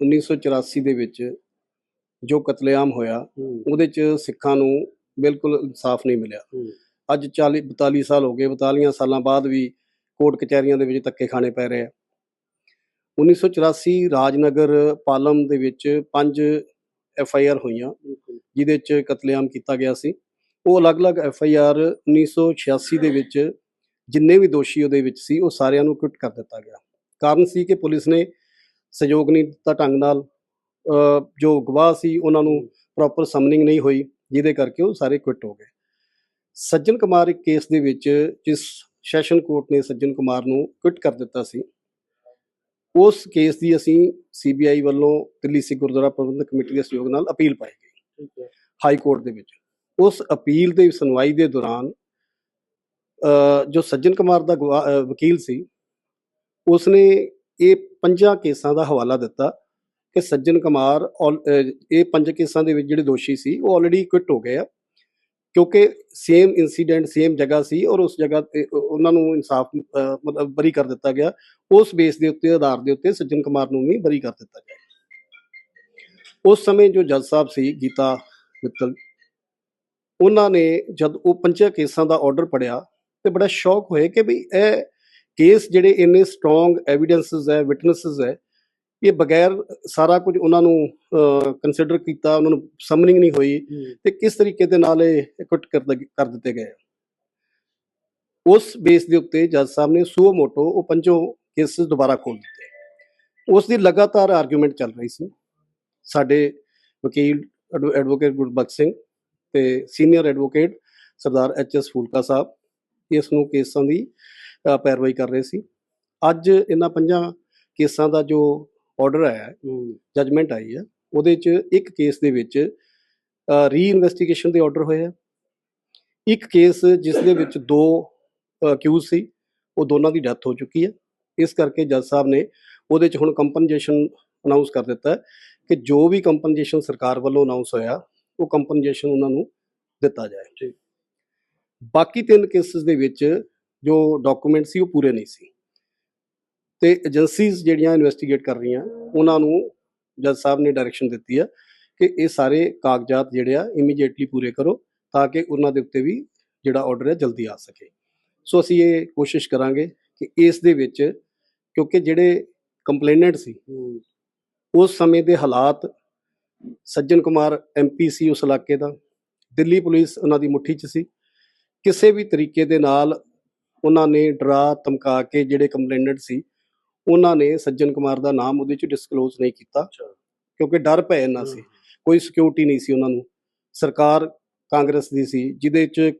1984 ਦੇ ਵਿੱਚ ਜੋ ਕਤਲੇਆਮ ਹੋਇਆ ਉਹਦੇ ਚ ਸਿੱਖਾਂ ਨੂੰ ਬਿਲਕੁਲ ਇਨਸਾਫ ਨਹੀਂ ਮਿਲਿਆ। ਅੱਜ 40 42 ਸਾਲ ਹੋ ਗਏ 42 ਸਾਲਾਂ ਬਾਅਦ ਵੀ ਕੋਰਟ ਕਚਹਿਰੀਆਂ ਦੇ ਵਿੱਚ ਧੱਕੇ ਖਾਣੇ ਪੈ ਰਹੇ ਆ। 1984 ਰਾਜਨਗਰ ਪਾਲਮ ਦੇ ਵਿੱਚ ਪੰਜ ਐਫ ਆਈ ਆਰ ਹੋਈਆਂ ਜਿਹਦੇ ਚ ਕਤਲੇਆਮ ਕੀਤਾ ਗਿਆ ਸੀ। ਉਹ ਅਲੱਗ-ਅਲੱਗ ਐਫ ਆਈ ਆਰ 1986 ਦੇ ਵਿੱਚ ਜਿੰਨੇ ਵੀ ਦੋਸ਼ੀ ਉਹਦੇ ਵਿੱਚ ਸੀ ਉਹ ਸਾਰਿਆਂ ਨੂੰ ਕੁੱਟ ਕਰ ਦਿੱਤਾ ਗਿਆ। ਕਾਰਨ ਸੀ ਕਿ ਪੁਲਿਸ ਨੇ ਸਹਿਯੋਗ ਨਹੀਂ ਦਿੱਤਾ ਢੰਗ ਨਾਲ ਜੋ ਗਵਾਹ ਸੀ ਉਹਨਾਂ ਨੂੰ ਪ੍ਰੋਪਰ ਸਮਨਿੰਗ ਨਹੀਂ ਹੋਈ ਜਿਹਦੇ ਕਰਕੇ ਉਹ ਸਾਰੇ ਕੁੱਟ ਹੋ ਗਏ। ਸੱਜਣ ਕੁਮਾਰ ਇੱਕ ਕੇਸ ਦੇ ਵਿੱਚ ਜਿਸ ਸੈਸ਼ਨ ਕੋਰਟ ਨੇ ਸੱਜਣ ਕੁਮਾਰ ਨੂੰ ਕੁੱਟ ਕਰ ਦਿੱਤਾ ਸੀ ਉਸ ਕੇਸ ਦੀ ਅਸੀਂ ਸੀਬੀਆਈ ਵੱਲੋਂ ਦਿੱਲੀ ਸਿੱਖ ਗੁਰਦੁਆਰਾ ਪ੍ਰਬੰਧਕ ਕਮੇਟੀ ਦੇ ਸਹਿਯੋਗ ਨਾਲ ਅਪੀਲ ਪਾਈ ਗਈ। ਹਾਈ ਕੋਰਟ ਦੇ ਵਿੱਚ। ਉਸ ਅਪੀਲ ਦੀ ਸੁਣਵਾਈ ਦੇ ਦੌਰਾਨ ਜੋ ਸੱਜਣ ਕੁਮਾਰ ਦਾ ਵਕੀਲ ਸੀ ਉਸਨੇ ਇਹ ਪੰਜਾਂ ਕੇਸਾਂ ਦਾ ਹਵਾਲਾ ਦਿੱਤਾ ਕਿ ਸੱਜਣ ਕੁਮਾਰ ਔਲ- ਇਹ ਪੰਜ ਕੇਸਾਂ ਦੇ ਵਿੱਚ ਜਿਹੜੇ ਦੋਸ਼ੀ ਸੀ, ਉਹ ਆਲਰੇਡੀ ਕੁਇਟ ਹੋ ਗਏ ਆ। ਕਿਉਂਕਿ ਸੇਮ ਇਨਸੀਡੈਂਟ ਸੇਮ ਜਗ੍ਹਾ ਸੀ ਔਰ ਉਸ ਜਗ੍ਹਾ ਤੇ ਉਹਨਾਂ ਨੂੰ ਇਨਸਾਫ ਮਤਲਬ ਬਰੀ ਕਰ ਦਿੱਤਾ ਗਿਆ। ਉਸ ਬੇਸ ਦੇ ਉੱਤੇ, ਆਧਾਰ ਦੇ ਉੱਤੇ ਸੱਜਣ ਕੁਮਾਰ ਨੂੰ ਵੀ ਬਰੀ ਕਰ ਦਿੱਤਾ ਗਿਆ। ਉਸ ਸਮੇਂ ਜੋ ਜੱਜ ਸਾਹਿਬ ਸੀ, ਗੀਤਾ ਮਿੱਤਲ, ਉਹਨਾਂ ਨੇ ਜਦ ਉਹ ਪੰਜਾਂ ਕੇਸਾਂ ਦਾ ਆਰਡਰ ਪੜਿਆ ਤੇ ਬੜਾ ਸ਼ੌਕ ਹੋਏ ਕਿ ਵੀ ਇਹ ਕੇਸ ਜਿਹੜੇ ਇੰਨੇ ਸਟਰੋਂਗ ਐਵੀਡੈਂਸਸ ਹੈ ਵਿਟਨੈਸਸ ਹੈ ਇਹ ਬਗੈਰ ਸਾਰਾ ਕੁਝ ਉਹਨਾਂ ਨੂੰ ਕੰਸੀਡਰ ਕੀਤਾ ਉਹਨਾਂ ਨੂੰ ਸਮਨਿੰਗ ਨਹੀਂ ਹੋਈ ਤੇ ਕਿਸ ਤਰੀਕੇ ਦੇ ਨਾਲ ਇਹ ਕੁੱਟ ਕਰ ਦਿੱਤੇ ਗਏ ਉਸ ਬੇਸ ਦੇ ਉੱਤੇ ਜੱਜ ਸਾਹਿਬ ਨੇ ਸੂਓ ਮੋਟੋ ਉਹ ਪੰਜੋ ਕੇਸਸ ਦੁਬਾਰਾ ਖੋਲ ਦਿੱਤੇ। ਉਸ ਦੀ ਲਗਾਤਾਰ ਆਰਗੂਮੈਂਟ ਚੱਲ ਰਹੀ ਸੀ। ਸਾਡੇ ਵਕੀਲ ਐਡਵ- ਐਡਵੋਕੇਟ ਗੁਰਬਖਸ਼ ਸਿੰਘ ਤੇ senior advocate Sardar H S Phoolka Sahib ਇਸ ਨੂੰ ਕੇਸਾਂ ਦੀ ਪੈਰਵਾਈ ਕਰ ਰਹੇ ਸੀ। ਅੱਜ ਇਹਨਾਂ ਪੰਜਾਂ ਕੇਸਾਂ ਦਾ ਜੋ ਆਰਡਰ ਆਇਆ ਜਜਮੈਂਟ ਆਈ ਹੈ ਉਹਦੇ 'ਚ ਇੱਕ ਕੇਸ ਦੇ ਵਿੱਚ ਰੀ ਇਨਵੈਸਟੀਗੇਸ਼ਨ ਦੇ ਆਰਡਰ ਹੋਏ ਆ। ਇੱਕ ਕੇਸ ਜਿਸ ਦੇ ਵਿੱਚ ਦੋ ਅਕਿਊਜ਼ ਸੀ ਉਹ ਦੋਨਾਂ ਦੀ ਡੈਥ ਹੋ ਚੁੱਕੀ ਹੈ। ਇਸ ਕਰਕੇ ਜੱਜ ਸਾਹਿਬ ਨੇ ਉਹਦੇ 'ਚ ਹੁਣ ਕੰਪਨਸੇਸ਼ਨ ਅਨਾਉਂਸ ਕਰ ਦਿੱਤਾ ਕਿ ਜੋ ਵੀ ਕੰਪਨਸੇਸ਼ਨ ਸਰਕਾਰ ਵੱਲੋਂ ਅਨਾਉਂਸ ਹੋਇਆ ਉਹ ਕੰਪਨਸੇਸ਼ਨ ਉਹਨਾਂ ਨੂੰ ਦਿੱਤਾ ਜਾਏ। ਬਾਕੀ ਤਿੰਨ ਕੇਸਸ ਦੇ ਵਿੱਚ ਜੋ ਡਾਕੂਮੈਂਟ ਸੀ ਉਹ ਪੂਰੇ ਨਹੀਂ ਸੀ। ਤੇ ਏਜੰਸੀਜ਼ ਜਿਹੜੀਆਂ ਇਨਵੈਸਟੀਗੇਟ ਕਰ ਰਹੀਆਂ ਉਹਨਾਂ ਨੂੰ ਜੱਜ ਸਾਹਿਬ ਨੇ ਡਾਇਰੈਕਸ਼ਨ ਦਿੱਤੀ ਆ ਕਿ ਇਹ ਸਾਰੇ ਕਾਗਜ਼ਾਤ ਜਿਹੜੇ ਆ ਇਮੀਡੀਏਟਲੀ ਪੂਰੇ ਕਰੋ ਤਾਂ ਕਿ ਉਹਨਾਂ ਦੇ ਉੱਤੇ ਵੀ ਜਿਹੜਾ ਆਰਡਰ ਹੈ ਜਲਦੀ ਆ ਸਕੇ। ਸੋ ਅਸੀਂ ਇਹ ਕੋਸ਼ਿਸ਼ ਕਰਾਂਗੇ ਕਿ ਇਸ ਦੇ ਵਿੱਚ ਕਿਉਂਕਿ ਜਿਹੜੇ ਕੰਪਲੇਨੈਂਟ ਸੀ ਉਸ ਸਮੇਂ ਦੇ ਹਾਲਾਤ ਸੱਜਣ ਕੁਮਾਰ ਐਮਪੀ ਸੀ ਉਸ ਇਲਾਕੇ ਦਾ ਦਿੱਲੀ ਪੁਲਿਸ ਉਹਨਾਂ ਦੀ ਮੁੱਠੀ 'ਚ ਸੀ। ਕਿਸੇ ਵੀ ਤਰੀਕੇ ਦੇ ਨਾਲ ਉਹਨਾਂ ਨੇ ਡਰਾ ਧਮਕਾ ਕੇ ਜਿਹੜੇ ਕੰਪਲੇਨੈਂਟ ਸੀ ਉਹਨਾਂ ਨੇ ਸੱਜਣ ਕੁਮਾਰ ਦਾ ਨਾਮ ਉਹਦੇ 'ਚ ਡਿਸਕਲੋਜ਼ ਨਹੀਂ ਕੀਤਾ ਕਿਉਂਕਿ ਡਰ ਭੈ ਇੰਨਾ ਸੀ। ਕੋਈ ਸਿਕਿਉਰਿਟੀ ਨਹੀਂ ਸੀ ਉਹਨਾਂ ਨੂੰ। ਸਰਕਾਰ ਕਾਂਗਰਸ ਦੀ ਸੀ ਜਿਹਦੇ 'ਚ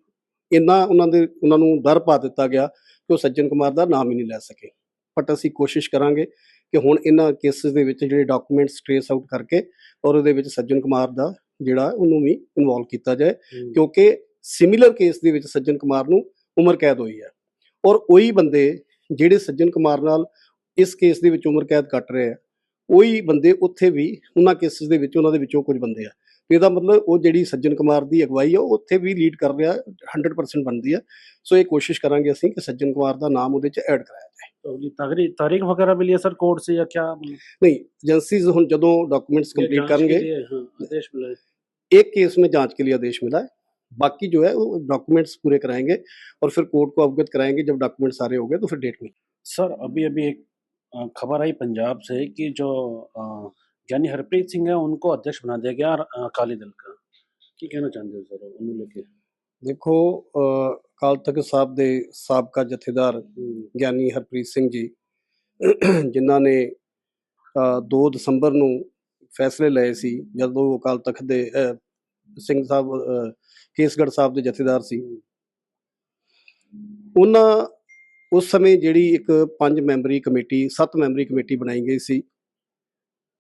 ਇੰਨਾ ਉਹਨਾਂ ਦੇ ਉਹਨਾਂ ਨੂੰ ਡਰ ਪਾ ਦਿੱਤਾ ਗਿਆ ਕਿ ਉਹ ਸੱਜਣ ਕੁਮਾਰ ਦਾ ਨਾਮ ਹੀ ਨਹੀਂ ਲੈ ਸਕੇ। ਬਟ ਅਸੀਂ ਕੋਸ਼ਿਸ਼ ਕਰਾਂਗੇ ਕਿ ਹੁਣ ਇਹਨਾਂ ਕੇਸਿਸ ਦੇ ਵਿੱਚ ਜਿਹੜੇ ਡਾਕੂਮੈਂਟਸ ਟ੍ਰੇਸ ਆਊਟ ਕਰਕੇ ਔਰ ਉਹਦੇ ਵਿੱਚ ਸੱਜਣ ਕੁਮਾਰ ਦਾ ਜਿਹੜਾ ਉਹਨੂੰ ਵੀ ਇਨਵੋਲਵ ਕੀਤਾ ਜਾਏ ਕਿਉਂਕਿ ਸਿਮਿਲਰ ਕੇਸ ਦੇ ਵਿੱਚ ਸੱਜਣ ਕੁਮਾਰ ਨੂੰ ਉਮਰ ਕੈਦ ਹੋਈ ਹੈ। ਔਰ ਉਹੀ ਬੰਦੇ ਜਿਹੜੇ ਸੱਜਣ ਕੁਮਾਰ ਨਾਲ ਇਸ ਕੇਸ ਦੇ ਵਿੱਚ ਉਮਰ ਕੈਦ ਕੱਟ ਰਹੇ ਆ ਉਹੀ ਬੰਦੇ ਉੱਥੇ ਵੀ ਉਹਨਾਂ ਕੇਸਿਸ ਦੇ ਵਿੱਚ ਉਹਨਾਂ ਦੇ ਵਿੱਚੋਂ ਕੁਝ ਬੰਦੇ ਆ। ਇਹਦਾ ਮਤਲਬ ਉਹ ਜਿਹੜੀ ਸੱਜਣ ਕੁਮਾਰ ਦੀ ਅਗਵਾਈ ਆ ਉਹ ਉੱਥੇ ਵੀ ਲੀਡ ਕਰ ਰਿਹਾ 100% ਬਣਦੀ ਆ। ਸੋ ਇਹ ਕੋਸ਼ਿਸ਼ ਕਰਾਂਗੇ ਅਸੀਂ ਕਿ ਸੱਜਣ ਕੁਮਾਰ ਦਾ ਨਾਮ ਉਹਦੇ ਚ ਐਡ ਕਰਾਇਆ ਜਾਏ। ਤਗਰੀ ਤਾਰੀਖ ਵਗੈਰਾ ਮਿਲੀ ਹੈ ਸਰ ਕੋਰਟ ਸੇ ਜਾਂ ਕੀ ਨਹੀਂ ਏਜੰਸੀਜ਼ ਹੁਣ ਜਦੋਂ ਡਾਕੂਮੈਂਟਸ ਕੰਪਲੀਟ ਕਰਨਗੇ ਇੱਕ ਕੇਸ ਮੇਂ ਜਾਂਚ ਕੇ ਲਈ ਆਦੇਸ਼ ਮਿਲਾ ਹੈ जांच के लिए आदेश मिला है बाकी जो है वो डॉक्यूमेंट्स पूरे कराएंगे और फिर कोर्ट को अवगत कराएंगे जब डॉक्यूमेंट सारे हो गए तो फिर डेट मिलेगी सर अभी अभी एक अ, खबर आई पंजाब से कि जो अ, ज्ञानी हरप्रीत सिंह है उनको अध्यक्ष बना दिया गया अ, अकाली दल का ਕੀ ਕਹਿਣਾ ਚਾਹੁੰਦੇ ਹੋ ਸਰ ਉਹਨੂੰ ਲੈ ਕੇ ਦੇਖੋ ਅ, ਅਕਾਲ ਤਖਤ ਸਾਹਿਬ ਦੇ ਸਾਬਕਾ ਜਥੇਦਾਰ ਗਿਆਨੀ ਹਰਪ੍ਰੀਤ ਸਿੰਘ ਜੀ ਜਿਨ੍ਹਾਂ ਨੇ ਅ, 2 ਦਸੰਬਰ ਨੂੰ ਫੈਸਲੇ ਲਏ ਸੀ ਜਦੋਂ ਉਹ ਅਕਾਲ ਤਖਤ ਦੇ ਅ, ਸਿੰਘ ਸਾਹਿਬ ਕੇਸਗੜ੍ਹ ਸਾਹਿਬ ਦੇ ਜਥੇਦਾਰ ਸੀ। ਉਹਨਾਂ ਉਸ ਸਮੇਂ ਜਿਹੜੀ ਇੱਕ ਪੰਜ ਮੈਂਬਰੀ ਕਮੇਟੀ ਸੱਤ ਮੈਂਬਰੀ ਕਮੇਟੀ ਬਣਾਈ ਗਈ ਸੀ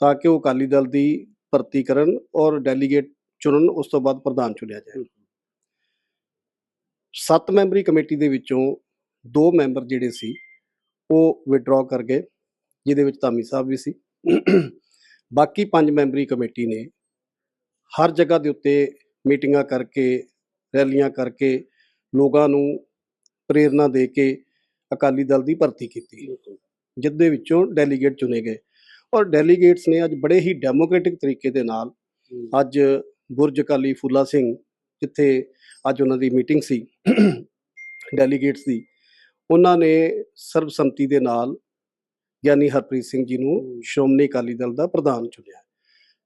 ਤਾਂ ਕਿ ਉਹ ਅਕਾਲੀ ਦਲ ਦੀ ਭਰਤੀ ਕਰਨ ਔਰ ਡੈਲੀਗੇਟ ਚੁਣਨ ਉਸ ਤੋਂ ਬਾਅਦ ਪ੍ਰਧਾਨ ਚੁਣਿਆ ਜਾਏ। ਸੱਤ ਮੈਂਬਰੀ ਕਮੇਟੀ ਦੇ ਵਿੱਚੋਂ ਦੋ ਮੈਂਬਰ ਜਿਹੜੇ ਸੀ ਉਹ ਵਿਡਰਾਅ ਕਰ ਗਏ ਜਿਹਦੇ ਵਿੱਚ ਧਾਮੀ ਸਾਹਿਬ ਵੀ ਸੀ। ਬਾਕੀ ਪੰਜ ਮੈਂਬਰੀ ਕਮੇਟੀ ਨੇ ਹਰ ਜਗ੍ਹਾ ਦੇ ਉੱਤੇ ਮੀਟਿੰਗਾਂ ਕਰਕੇ ਰੈਲੀਆਂ ਕਰਕੇ ਲੋਕਾਂ ਨੂੰ ਪ੍ਰੇਰਣਾ ਦੇ ਕੇ ਅਕਾਲੀ ਦਲ ਦੀ ਭਰਤੀ ਕੀਤੀ। ਜਿਸ ਦੇ ਵਿੱਚੋਂ ਡੈਲੀਗੇਟ ਚੁਣੇ ਗਏ। ਔਰ ਡੈਲੀਗੇਟਸ ਨੇ ਅੱਜ ਬੜੇ ਹੀ ਡੈਮੋਕ੍ਰੈਟਿਕ ਤਰੀਕੇ ਦੇ ਨਾਲ ਅੱਜ ਬੁਰਜ ਅਕਾਲੀ ਫੂਲਾ ਸਿੰਘ ਜਿੱਥੇ ਅੱਜ ਉਹਨਾਂ ਦੀ ਮੀਟਿੰਗ ਸੀ ਡੈਲੀਗੇਟਸ ਦੀ ਉਹਨਾਂ ਨੇ ਸਰਬਸੰਮਤੀ ਦੇ ਨਾਲ ਗਿਆਨੀ ਹਰਪ੍ਰੀਤ ਸਿੰਘ ਜੀ ਨੂੰ ਸ਼੍ਰੋਮਣੀ ਅਕਾਲੀ ਦਲ ਦਾ ਪ੍ਰਧਾਨ ਚੁਣਿਆ।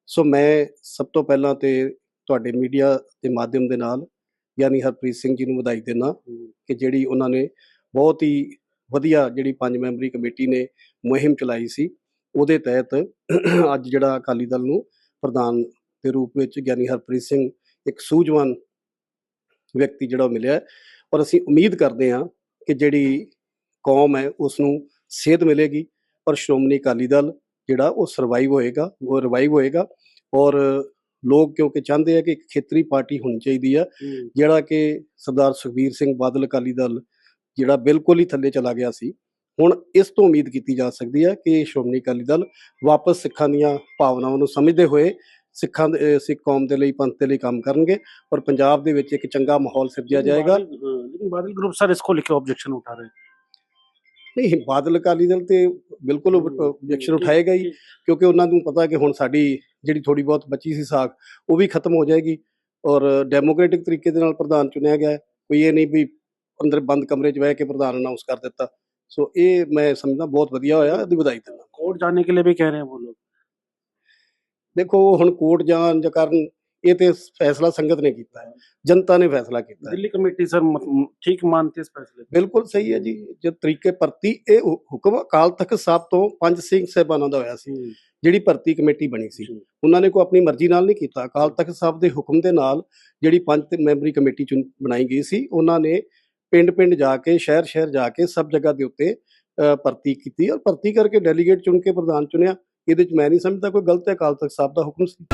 ਸੋ ਮੈਂ ਸਭ ਤੋਂ ਪਹਿਲਾਂ ਤੇ ਤੁਹਾਡੇ ਮੀਡੀਆ ਦੇ ਮਾਧਿਅਮ ਦੇ ਨਾਲ ਗਿਆਨੀ ਹਰਪ੍ਰੀਤ ਸਿੰਘ ਜੀ ਨੂੰ ਵਧਾਈ ਦਿੰਦਾ ਕਿ ਜਿਹੜੀ ਉਹਨਾਂ ਨੇ ਬਹੁਤ ਹੀ ਵਧੀਆ ਜਿਹੜੀ ਪੰਜ ਮੈਂਬਰੀ ਕਮੇਟੀ ਨੇ ਮੁਹਿੰਮ ਚਲਾਈ ਸੀ ਉਹਦੇ ਤਹਿਤ ਅੱਜ ਜਿਹੜਾ ਅਕਾਲੀ ਦਲ ਨੂੰ ਪ੍ਰਧਾਨ ਦੇ ਰੂਪ ਵਿੱਚ ਗਿਆਨੀ ਹਰਪ੍ਰੀਤ ਸਿੰਘ ਇੱਕ ਸੂਝਵਾਨ ਵਿਅਕਤੀ ਜਿਹੜਾ ਮਿਲਿਆ। ਔਰ ਅਸੀਂ ਉਮੀਦ ਕਰਦੇ ਹਾਂ ਕਿ ਜਿਹੜੀ ਕੌਮ ਹੈ ਉਸ ਨੂੰ ਸੇਧ ਮਿਲੇਗੀ ਔਰ ਸ਼੍ਰੋਮਣੀ ਅਕਾਲੀ ਦਲ ਜਿਹੜਾ ਉਹ ਸਰਵਾਈਵ ਹੋਏਗਾ ਉਹ ਰਿਵਾਈਵ ਹੋਏਗਾ ਔਰ ਲੋਕ ਕਿਉਂਕਿ ਚਾਹੁੰਦੇ ਆ ਕਿ ਇੱਕ ਖੇਤਰੀ ਪਾਰਟੀ ਹੋਣੀ ਚਾਹੀਦੀ ਆ ਜਿਹੜਾ ਕਿ ਸਰਦਾਰ ਸੁਖਬੀਰ ਸਿੰਘ ਬਾਦਲ ਅਕਾਲੀ ਦਲ ਜਿਹੜਾ ਬਿਲਕੁਲ ਹੀ ਥੱਲੇ ਚਲਾ ਗਿਆ ਸੀ ਹੁਣ ਇਸ ਤੋਂ ਉਮੀਦ ਕੀਤੀ ਜਾ ਸਕਦੀ ਹੈ ਕਿ ਸ਼੍ਰੋਮਣੀ ਅਕਾਲੀ ਦਲ ਵਾਪਸ ਸਿੱਖਾਂ ਦੀਆਂ ਭਾਵਨਾਵਾਂ ਨੂੰ ਸਮਝਦੇ ਹੋਏ ਸਿੱਖਾਂ ਦੇ ਸਿੱਖ ਕੌਮ ਦੇ ਲਈ ਪੰਥ ਦੇ ਲਈ ਕੰਮ ਕਰਨਗੇ ਔਰ ਪੰਜਾਬ ਦੇ ਵਿੱਚ ਇੱਕ ਚੰਗਾ ਮਾਹੌਲ ਸਿਰਜਿਆ ਜਾਏਗਾ। ਲੇਕਿਨ ਬਾਦਲ ਗਰੁੱਪ ਸਰ ਇਸ ਕੋ ਲਿਖ ਆਬਜੈਕਸ਼ਨ ਉਠਾ ਰਹੇ। ਨਹੀਂ ਬਾਦਲ ਅਕਾਲੀ ਦਲ ਤੇ ਬਿਲਕੁਲ ਆਬਜੈਕਸ਼ਨ ਉਠਾਏਗਾ ਹੀ ਕਿਉਂਕਿ ਉਹਨਾਂ ਨੂੰ ਪਤਾ ਕਿ ਹੁਣ ਸਾਡੀ ਜਿਹੜੀ ਥੋੜੀ ਬਹੁਤ ਬਚੀ ਸੀ ਸਾਖ ਉਹ ਵੀ ਖਤਮ ਹੋ ਜਾਏਗੀ ਔਰ ਡੈਮੋਕ੍ਰੈਟਿਕ ਤਰੀਕੇ ਦੇ ਨਾਲ ਪ੍ਰਧਾਨ ਚੁਣਿਆ ਗਿਆ ਕੋਈ ਇਹ ਨਹੀਂ ਵੀ ਅੰਦਰ ਬੰਦ ਕਮਰੇ 'ਚ ਬਹਿ ਕੇ ਪ੍ਰਧਾਨ ਅਨਾਉਂਸ ਕਰ ਦਿੱਤਾ। ਸੋ ਇਹ ਮੈਂ ਸਮਝਦਾ ਬਹੁਤ ਵਧੀਆ ਹੋਇਆ ਇਹਦੀ ਵਧਾਈ ਦਿੰਦਾ। ਕੋਰਟ ਜਾਣੇ ਕੇ ਲਈ ਵੀ ਕਹਿ ਰਹੇ ਆ ਉਹ ਲੋਕ? ਦੇਖੋ ਹੁਣ ਕੋਰਟ ਜਾਣ ਦੇ ਕਾਰਨ ਇਹ ਤੇ ਫੈਸਲਾ ਸੰਗਤ ਨੇ ਕੀਤਾ ਹੈ ਜਨਤਾ ਨੇ ਫੈਸਲਾ ਕੀਤਾ ਦਿੱਲੀ ਕਮੇਟੀ ਸਰ ਮ- ਠੀਕ ਮੰਨਤੀ ਇਸ ਫੈਸਲੇ ਬਿਲਕੁਲ ਸਹੀ ਹੈ ਜੀ ਜੇ ਤਰੀਕੇ ਭਰਤੀ ਇਹ ਹੁਕਮ ਅਕਾਲ ਤਖਤ ਸਾਹਿਬ ਤੋਂ ਪੰਜ ਸਿੰਘ ਸਾਹਿਬਾਨਾਂ ਦਾ ਹੋਇਆ ਸੀ ਜਿਹੜੀ ਭਰਤੀ ਕਮੇਟੀ ਬਣੀ ਸੀ। ਉਹਨਾਂ ਨੇ ਕੋਈ ਆਪਣੀ ਮਰਜ਼ੀ ਨਾਲ ਨਹੀਂ ਕੀਤਾ। ਅਕਾਲ ਤਖਤ ਸਾਹਿਬ ਦੇ ਹੁਕਮ ਦੇ ਨਾਲ ਜਿਹੜੀ ਪੰਜ ਮੈਂਬਰੀ ਕਮੇਟੀ ਚੁਣ ਬਣਾਈ ਗਈ ਸੀ ਉਹਨਾਂ ਨੇ ਪਿੰਡ-ਪਿੰਡ ਜਾ ਕੇ ਸ਼ਹਿਰ-ਸ਼ਹਿਰ ਜਾ ਕੇ ਸਭ ਜਗ੍ਹਾ ਦੇ ਉੱਤੇ ਭਰਤੀ ਕੀਤੀ। ਔਰ ਭਰਤੀ ਕਰਕੇ ਡੈਲੀਗੇਟ ਚੁਣ ਕੇ ਪ੍ਰਧਾਨ ਚੁਣਿਆ ਇਹਦੇ ਵਿੱਚ ਮੈਂ ਨਹੀਂ ਸਮਝਦਾ ਕੋਈ ਗਲਤ ਹੈ ਅਕਾਲ ਤਖਤ ਸਾਹਿਬ ਦਾ ਹੁਕਮ ਸੀ।